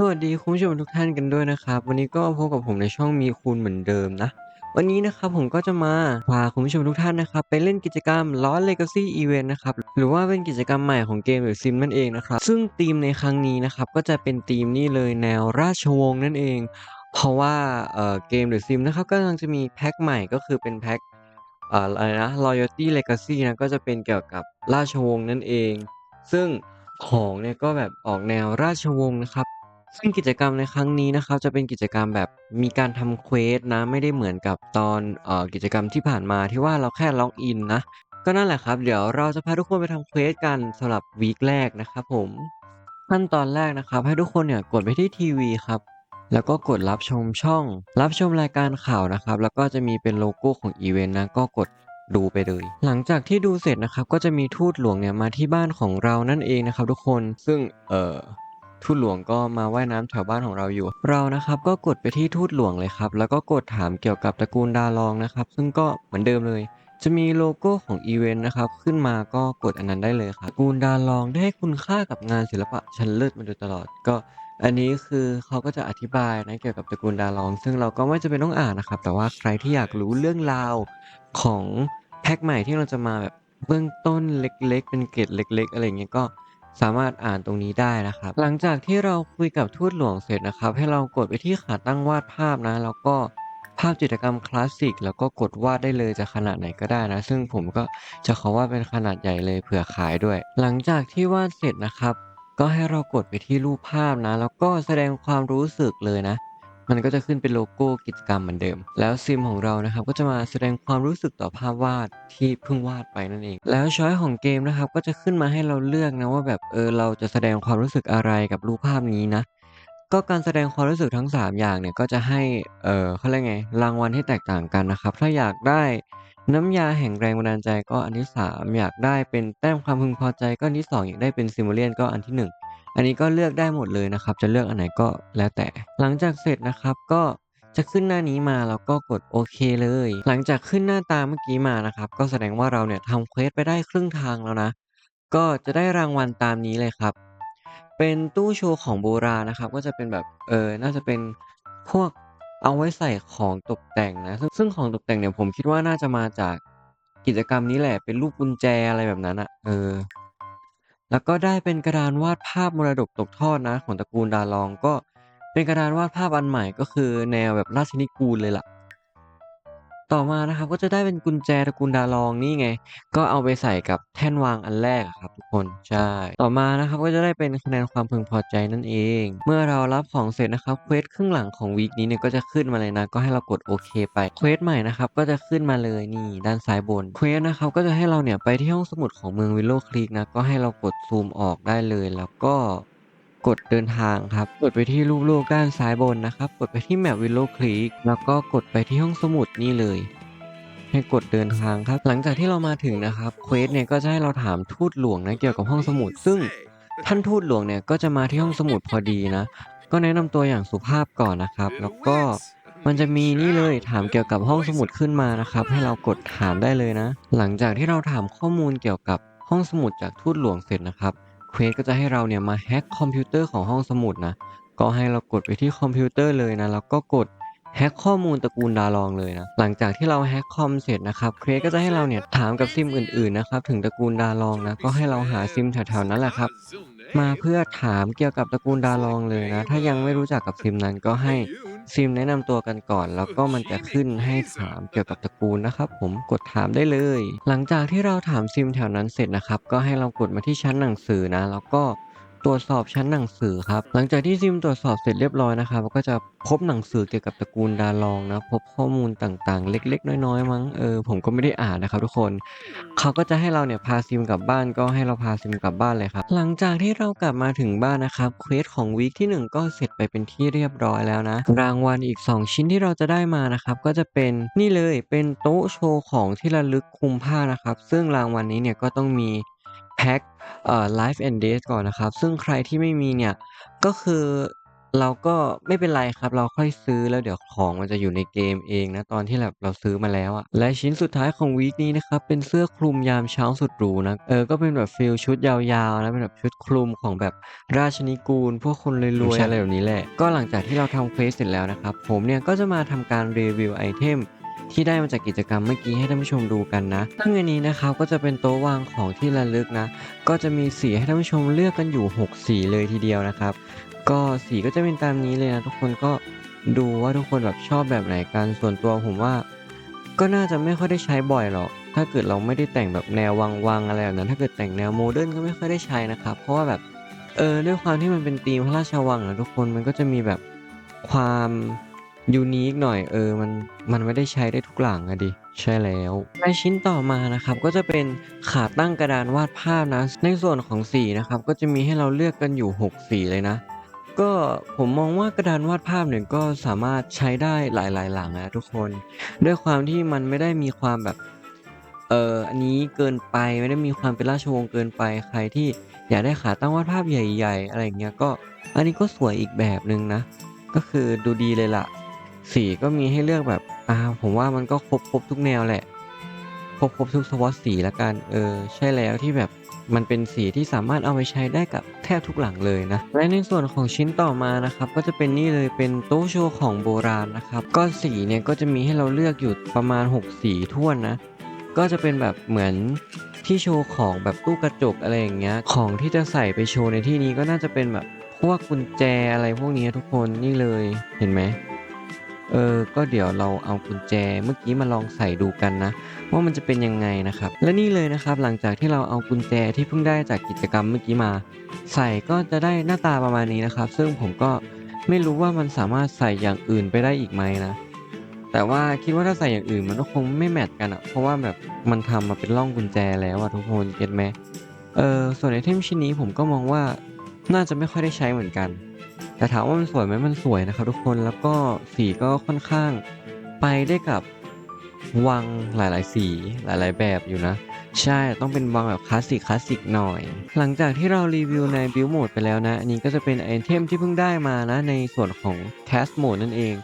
สวัสดีคุณผู้ชมทุกท่านกันด้วยนะครับ วันนี้ก็พบกับผมในช่องมีคุณเหมือนเดิมนะ วันนี้นะครับผมก็จะมาพาคุณผู้ชมทุกท่านนะครับ ไปเล่นกิจกรรม Lost Legacy Event นะครับ หรือว่าเป็นกิจกรรมใหม่ของเกมหรือซิมนั่นเองนะครับ ซึ่งธีมในครั้งนี้นะครับ ก็จะเป็นธีมนี่เลยแนวราชวงศ์นั่นเอง เพราะว่าเอ่อเกมหรือซิมนะครับก็กำลังจะมีแพ็คใหม่ก็คือเป็นแพ็คเอ่ออะไรนะ Loyalty Legacy นะก็จะเป็นเกี่ยวกับราชวงศ์นั่นเอง ซึ่งของเนี่ยก็แบบออกแนวราชวงศ์นะครับ ซึ่งกิจกรรมในครั้งนี้นะครับจะเป็นกิจกรรมแบบมีการทำเควสนะไม่ได้เหมือนกับตอนเอ่อกิจกรรมที่ผ่านมาที่ว่าเราแค่ล็อกอินนะก็นั่นแหละครับเดี๋ยวเราจะพาทุกคนไปทำเควสกันสำหรับวีคแรกนะครับผมขั้นตอนแรกนะครับ ให้ทุกคนเนี่ยกดไปที่ทีวีครับแล้วก็กดรับชมช่อง รับชมรายการข่าวนะครับ แล้วก็จะมีเป็นโลโก้ของอีเวนต์นะก็กดดูไปเลย หลังจากที่ดูเสร็จนะครับ ก็จะมีทูตหลวงเนี่ยมาที่บ้านของเรานั่นเองนะครับ ทุกคนซึ่งเอ่อ ทูตหลวงก็มาว่ายน้ำแถวบ้านของเราอยู่ เรานะครับก็กดไปที่ทูตหลวงเลยครับ แล้วก็กดถามเกี่ยวกับตระกูลดาลองนะครับ ซึ่งก็เหมือนเดิมเลย จะมีโลโก้ของอีเวนต์นะครับ ขึ้นมาก็กดอันนั้นได้เลยครับตระกูลดาลองได้ให้คุณค่ากับงานศิลปะชั้นเลิศมาโดยตลอดก็ อันนี้คือเขาก็จะอธิบายนะเกี่ยวกับตระกูลดาลอง ซึ่งเราก็ไม่จำเป็นต้องอ่านนะครับ แต่ว่าใครที่อยากรู้เรื่องราวของแพ็กใหม่ที่เราจะมาแบบเบื้องต้นเล็ก ๆ เป็นเกร็ดเล็ก ๆ อะไรเงี้ยก็ สามารถอ่านตรงนี้ได้นะครับ หลังจากที่เราคุยกับทูตหลวงเสร็จนะครับ ให้เรากดไปที่ขาตั้งวาดภาพนะ แล้วก็ภาพจิตรกรรมคลาสสิกแล้วก็กดวาดได้เลยจะขนาดไหนก็ได้นะ ซึ่งผมก็จะขอวาดเป็นขนาดใหญ่เลยเผื่อขายด้วย หลังจากที่วาดเสร็จนะครับ ก็ให้เรากดไปที่รูปภาพนะ แล้วก็แสดงความรู้สึกเลยนะ มันก็จะขึ้นเป็นโลโก้กิจกรรมเหมือนเดิม แล้วซิมของเรานะครับก็จะมาแสดงความรู้สึกต่อภาพวาดที่เพิ่งวาดไปนั่นเอง แล้วช้อยของเกมนะครับก็จะขึ้นมาให้เราเลือกนะว่าแบบเออเราจะแสดงความรู้สึกอะไรกับรูปภาพนี้นะก็การแสดงความรู้สึกทั้ง 3 อย่างเนี่ยก็จะให้ เออเขาเรียกไง รางวัลที่แตกต่างกันนะครับ ถ้าอยากได้น้ำยาแห่งแรงบันดาลใจก็อันที่ 3 อยากได้เป็นแต้มความพึงพอใจก็อันที่ 2 อยากได้เป็นซิมูเลียนก็อันที่ 1 อันนี้ก็เลือกได้หมดเลยนะครับ จะเลือกอันไหนก็แล้วแต่ หลังจากเสร็จนะครับก็จะขึ้นหน้านี้มาแล้วก็กดโอเคเลย หลังจากขึ้นหน้าตาเมื่อกี้มานะครับ ก็แสดงว่าเราเนี่ยทำเควสไปได้ครึ่งทางแล้วนะ ก็จะได้รางวัลตามนี้เลยครับ เป็นตู้โชว์ของโบราณนะครับ ก็จะเป็นแบบเออน่าจะเป็นพวกเอาไว้ใส่ของตกแต่งนะ ซึ่งซึ่งของตกแต่งเนี่ยผมคิดว่าน่าจะมาจากกิจกรรมนี้แหละ เป็นรูปกุญแจอะไรแบบนั้นอะเออ แล้วก็ได้เป็นกระดานวาดภาพมรดกตกทอดนะของตระกูลดาลอง ก็เป็นกระดานวาดภาพอันใหม่ก็คือแนวแบบราชินิกูลเลยล่ะ ต่อมานะครับก็จะได้เป็นกุญแจตระกูลดาลองนี่ไง ก็เอาไปใส่กับแท่นวางอันแรกครับทุกคนใช่ต่อมานะครับก็จะได้เป็นคะแนนความพึงพอใจนั่นเอง เมื่อเรารับของเสร็จนะครับเควสครึ่งหลังของวีคนี้เนี่ยก็จะขึ้นมาเลยนะ ก็ให้เรากดโอเคไปเควสใหม่นะครับก็จะขึ้นมาเลยนี่ด้านซ้ายบนเควสนะครับก็จะให้เราเนี่ยไปที่ห้องสมุดของเมืองวิลโลคลีกนะก็ให้เรากดซูมออกได้เลยแล้วก็ กดเดินทางครับ กดไปที่รูปโลกด้านซ้ายบนนะครับ กดไปที่แมปวิลโลคลีกแล้วก็กดไปที่ห้องสมุดนี่เลย ให้กดเดินทางครับ หลังจากที่เรามาถึงนะครับเควสเนี่ยก็จะให้เราถามทูตหลวงนะเกี่ยวกับห้องสมุด ซึ่งท่านทูตหลวงเนี่ยก็จะมาที่ห้องสมุดพอดีนะ ก็แนะนำตัวอย่างสุภาพก่อนนะครับ แล้วก็มันจะมีนี่เลยถามเกี่ยวกับห้องสมุดขึ้นมานะครับ ให้เรากดถามได้เลยนะ หลังจากที่เราถามข้อมูลเกี่ยวกับห้องสมุดจากทูตหลวงเสร็จนะครับ ควสก็จะให้เราเนี่ยมาแฮ็กคอมพิวเตอร์ของห้องสมุดนะ ก็ให้เรากดไปที่คอมพิวเตอร์เลยนะ แล้วก็กดแฮ็กข้อมูลตระกูลดาลองเลยนะ หลังจากที่เราแฮ็กคอมเสร็จนะครับ เควสก็จะให้เราเนี่ยถามกับซิมอื่นๆนะครับ ถึงตระกูลดาลองนะ ก็ให้เราหาซิมแถวๆนั้นแหละครับ มาเพื่อถามเกี่ยวกับตระกูลดาลองเลยนะ ถ้ายังไม่รู้จักกับซิมนั้นก็ให้ ซิมแนะนำตัวกันก่อน แล้วก็มันจะขึ้นให้ถามเกี่ยวกับตระกูลนะครับ ผมกดถามได้เลย หลังจากที่เราถามซิมแถวนั้นเสร็จนะครับ ก็ให้เรากดมาที่ชั้นหนังสือนะ แล้วก็ ตรวจสอบชั้นหนังสือครับ หลังจากที่ซิมตรวจสอบเสร็จเรียบร้อยนะครับก็จะพบหนังสือเกี่ยวกับตระกูลดาลองนะพบข้อมูลต่างๆ เล็ก ๆ น้อยๆมั้งเออผมก็ไม่ได้อ่านนะครับ ทุกคนเขาก็จะให้เราเนี่ยพาซิมกลับบ้านก็ให้เราพาซิมกลับบ้านเลยครับหลังจากที่เรากลับมาถึงบ้านนะครับเควสของวีคที่ 1 ก็เสร็จไปเป็นที่เรียบร้อยแล้วนะรางวัลอีก 2 ชิ้นที่เราจะได้มานะครับก็จะเป็นนี่เลยเป็นโต๊ะโชว์ของที่ระลึกคุมผ้านะครับ ซึ่งรางวัลนี้เนี่ยก็ต้องมีแพ็ค เอ่อ Life and Days ก่อนนะครับ ซึ่งใครที่ไม่มีเนี่ย ก็คือเราก็ไม่เป็นไรครับ เราค่อยซื้อแล้วเดี๋ยวของมันจะอยู่ในเกมเองนะ ตอนที่แบบเราซื้อมาแล้วอะและชิ้นสุดท้ายของวีกนี้นะครับ เป็นเสื้อคลุมยามเช้าสุดหรูนะ เออ ก็เป็นแบบฟีลชุดยาวๆนะ เป็นแบบชุดคลุมของแบบราชนิกูล พวกคนรวยๆอะไรแบบนี้แหละ ก็หลังจากที่เราทำเควสเสร็จแล้วนะครับ ผมเนี่ยก็จะมาทำการรีวิวไอเทม ที่ได้มาจากกิจกรรมเมื่อกี้ให้ท่านผู้ชมดูกันนะซึ่งอันนี้นะครับก็จะเป็นโต๊ะวางของที่ระลึกนะ ก็จะมีสีให้ท่านผู้ชมเลือกกันอยู่ 6 สีเลยทีเดียวนะครับ ก็สีก็จะเป็นตามนี้เลยนะทุกคนก็ดูว่าทุกคนแบบชอบแบบไหนกันส่วนตัวผมว่า ก็น่าจะไม่ค่อยได้ใช้บ่อยหรอก ถ้าเกิดเราไม่ได้แต่งแบบแนววังๆอะไรแบบนั้นถ้าเกิดแต่งแนวโมเดิร์นก็ไม่ค่อยได้ใช้นะครับ เพราะว่าแบบเออด้วยความที่มันเป็นธีมพระราชวังอะทุกคนมันก็จะมีแบบความ ยูนิคหน่อยเออมันมันไม่ได้ใช้ได้ทุกหลังอะดิ ใช่แล้วในชิ้นต่อมานะครับก็จะเป็นขาตั้งกระดานวาดภาพนะ ในส่วนของสีนะครับก็จะมีให้เราเลือกกันอยู่ 6 สีเลยนะ ก็ผมมองว่ากระดานวาดภาพเนี่ยก็สามารถใช้ได้หลายๆ หลังนะทุกคน ด้วยความที่มันไม่ได้มีความแบบเอออันนี้เกินไปไม่ได้มีความเป็นราชวงศ์เกินไปใครที่อยากได้ขาตั้งวาดภาพใหญ่ ๆ อะไรเงี้ยก็ อันนี้ก็สวยอีกแบบหนึ่งนะ ก็คือดูดีเลยล่ะ สีก็มีให้เลือกแบบอ่าผมว่ามันก็ครบครบทุกแนวแหละ ครบครบทุกสวอตสีแล้วกันเออใช่แล้วที่แบบมันเป็นสีที่สามารถเอาไปใช้ได้กับแทบทุกหลังเลยนะ และในส่วนของชิ้นต่อมานะครับ ก็จะเป็นนี่เลยเป็นโต๊ะโชว์ของโบราณนะครับ ก็สีเนี่ยก็จะมีให้เราเลือกอยู่ประมาณ 6 สีถ้วนนะ ก็จะเป็นแบบเหมือนที่โชว์ของแบบตู้กระจกอะไรอย่างเงี้ย ของที่จะใส่ไปโชว์ในที่นี้ก็น่าจะเป็นแบบพวกกุญแจอะไรพวกนี้ทุกคนนี่เลยเห็นไหม เออ ก็เดี๋ยวเราเอากุญแจเมื่อกี้มาลองใส่ดูกันนะ ว่ามันจะเป็นยังไงนะครับ และนี่เลยนะครับหลังจากที่เราเอากุญแจที่เพิ่งได้จากกิจกรรมเมื่อกี้มา ใส่ก็จะได้หน้าตาประมาณนี้นะครับ ซึ่งผมก็ไม่รู้ว่ามันสามารถใส่อย่างอื่นไปได้อีกไหมนะ แต่ว่าคิดว่าถ้าใส่อย่างอื่นมันก็คงไม่แมทกันอะเพราะว่าแบบมันทำมาเป็นร่องกุญแจแล้วอะทุกคนเก็ตไหมเออส่วนไอเทมชิ้นนี้ผมก็มองว่าน่าจะไม่ค่อยได้ใช้เหมือนกัน แต่ถามว่ามันสวยไหมมันสวยนะครับทุกคนแล้วก็สีก็ค่อนข้างไปได้กับวังหลาย ๆ สีหลาย ๆ แบบอยู่นะ ใช่ต้องเป็นวังแบบคลาสสิกคลาสสิกหน่อย หลังจากที่เรารีวิวในบิลโหมดไปแล้วนะ อันนี้ก็จะเป็นไอเทมที่เพิ่งได้มานะ ในส่วนของแคสโหมดนั่นเอง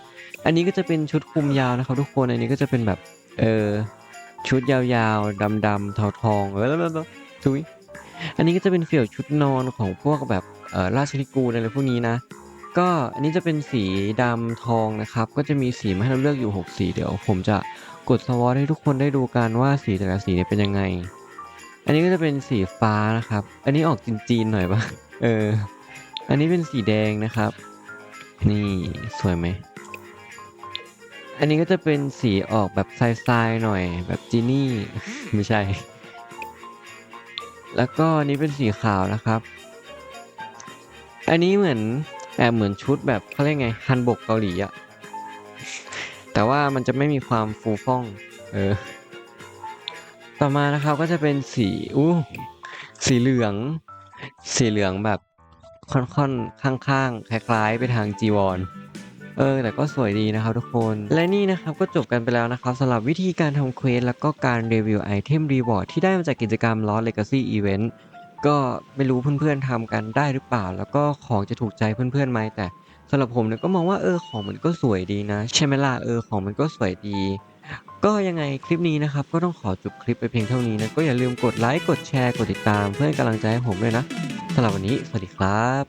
อันนี้ก็จะเป็นชุดคลุมยาวนะครับทุกคนอันนี้ก็จะเป็นแบบเออชุดยาวๆดำๆทาทองเออแล้วแล้วทุยอันนี้ก็จะเป็นเฟีลชุดนอนของพวกแบบ ราชนิกูลอะไรพวกนี้นะ ก็อันนี้จะเป็นสีดำทองนะครับ ก็จะมีสีมาให้เราเลือกอยู่ 6 สี เดี๋ยวผมจะกดสวอตให้ทุกคนได้ดูกันว่าสีแต่ละสีเนี่ยเป็นยังไง อันนี้ก็จะเป็นสีฟ้านะครับ อันนี้ออกจีนๆหน่อยปะเออ อันนี้เป็นสีแดงนะครับ นี่สวยไหม อันนี้ก็จะเป็นสีออกแบบทรายๆหน่อย แบบจีนี่ ไม่ใช่ แล้วก็อันนี้เป็นสีขาวนะครับ อันนี้เหมือนแอบเหมือนชุดแบบเขาเรียกไงฮันบกเกาหลีอะแต่ว่ามันจะไม่มีความฟูฟ่อง เออ ต่อมานะครับก็จะเป็นสีอู้สีเหลือง สีเหลืองแบบค่อนๆข้างๆคล้าย ๆ ไปทางจีวรเออแต่ก็สวยดีนะครับทุกคน และนี่นะครับก็จบกันไปแล้วนะครับสำหรับวิธีการทำเควสแล้วก็การรีวิวไอเทมรีวอร์ดที่ได้มาจากกิจกรรม Lost Legacy Event ก็ไม่รู้เพื่อนๆทำกันได้หรือเปล่า แล้วก็ของจะถูกใจเพื่อนๆไหมแต่สำหรับผมเนี่ยก็มองว่าเออของมันก็สวยดีนะใช่ไหมล่ะเออของมันก็สวยดี ก็ยังไงคลิปนี้นะครับก็ต้องขอจบคลิปไปเพียงเท่านี้นะก็อย่าลืมกดไลค์กดแชร์กดติดตาม เพื่อเป็นกำลังใจให้ผมด้วยนะสำหรับวันนี้สวัสดีครับ